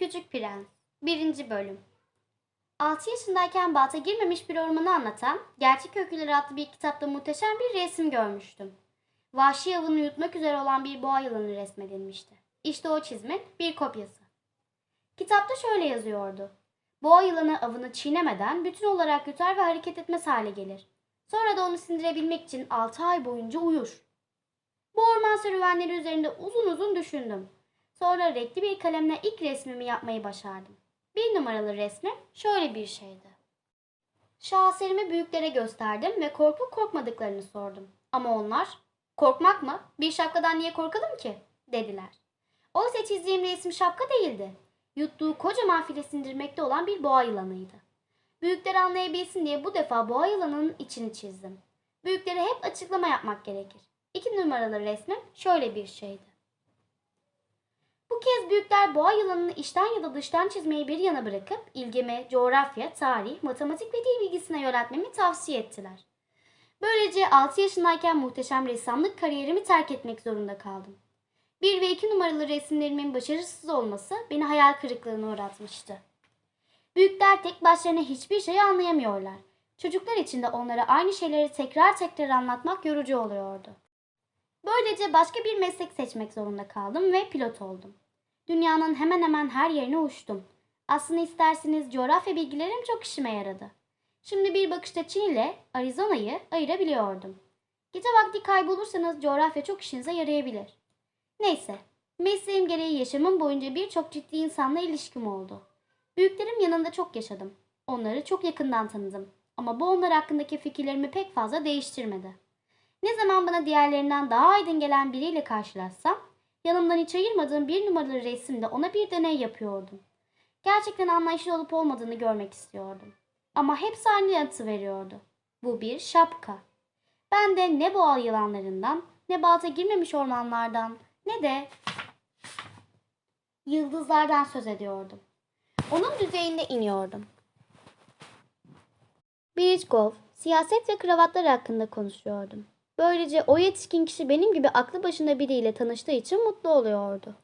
Küçük Prens 1. Bölüm 6 yaşındayken balta girmemiş bir ormanı anlatan Gerçek Öyküleri adlı bir kitapta muhteşem bir resim görmüştüm. Vahşi avını yutmak üzere olan bir boğa yılanı resmedilmişti. İşte o çizmin bir kopyası. Kitapta şöyle yazıyordu. Boğa yılanı avını çiğnemeden bütün olarak yutar ve hareket etmez hale gelir. Sonra da onu sindirebilmek için 6 ay boyunca uyur. Bu orman serüvenleri üzerinde uzun uzun düşündüm. Sonra renkli bir kalemle ilk resmimi yapmayı başardım. Bir numaralı resmim şöyle bir şeydi. Şaheserimi büyüklere gösterdim ve korkup korkmadıklarını sordum. Ama onlar, korkmak mı? Bir şapkadan niye korkalım ki? dediler. Oysa çizdiğim resim şapka değildi. Yuttuğu kocaman file sindirmekte olan bir boğa yılanıydı. Büyükler anlayabilsin diye bu defa boğa yılanının içini çizdim. Büyüklere hep açıklama yapmak gerekir. İki numaralı resmim şöyle bir şeydi. Bu kez büyükler boğa yılanını içten ya da dıştan çizmeyi bir yana bırakıp ilgimi coğrafya, tarih, matematik ve dil bilgisine yöneltmemi tavsiye ettiler. Böylece 6 yaşındayken muhteşem ressamlık kariyerimi terk etmek zorunda kaldım. 1 ve 2 numaralı resimlerimin başarısız olması beni hayal kırıklığına uğratmıştı. Büyükler tek başlarına hiçbir şey anlayamıyorlar. Çocuklar için de onlara aynı şeyleri tekrar tekrar anlatmak yorucu oluyordu. Böylece başka bir meslek seçmek zorunda kaldım ve pilot oldum. Dünyanın hemen hemen her yerine uçtum. Aslında isterseniz coğrafya bilgilerim çok işime yaradı. Şimdi bir bakışta Çin ile Arizona'yı ayırabiliyordum. Gece vakti kaybolursanız coğrafya çok işinize yarayabilir. Neyse, mesleğim gereği yaşamım boyunca birçok ciddi insanla ilişkim oldu. Büyüklerim yanında çok yaşadım. Onları çok yakından tanıdım. Ama bu onlar hakkındaki fikirlerimi pek fazla değiştirmedi. Ne zaman bana diğerlerinden daha aydın gelen biriyle karşılaşsam, yanımdan hiç ayırmadığım bir numaralı resimde ona bir deney yapıyordum. Gerçekten anlayışlı olup olmadığını görmek istiyordum. Ama hepsi aynı yanıtı veriyordu. Bu bir şapka. Ben de ne boğa yılanlarından, ne balta girmemiş ormanlardan, ne de yıldızlardan söz ediyordum. Onun düzeyinde iniyordum. Bridge golf, siyaset ve kravatlar hakkında konuşuyordum. Böylece o yetişkin kişi benim gibi aklı başında biriyle tanıştığı için mutlu oluyordu.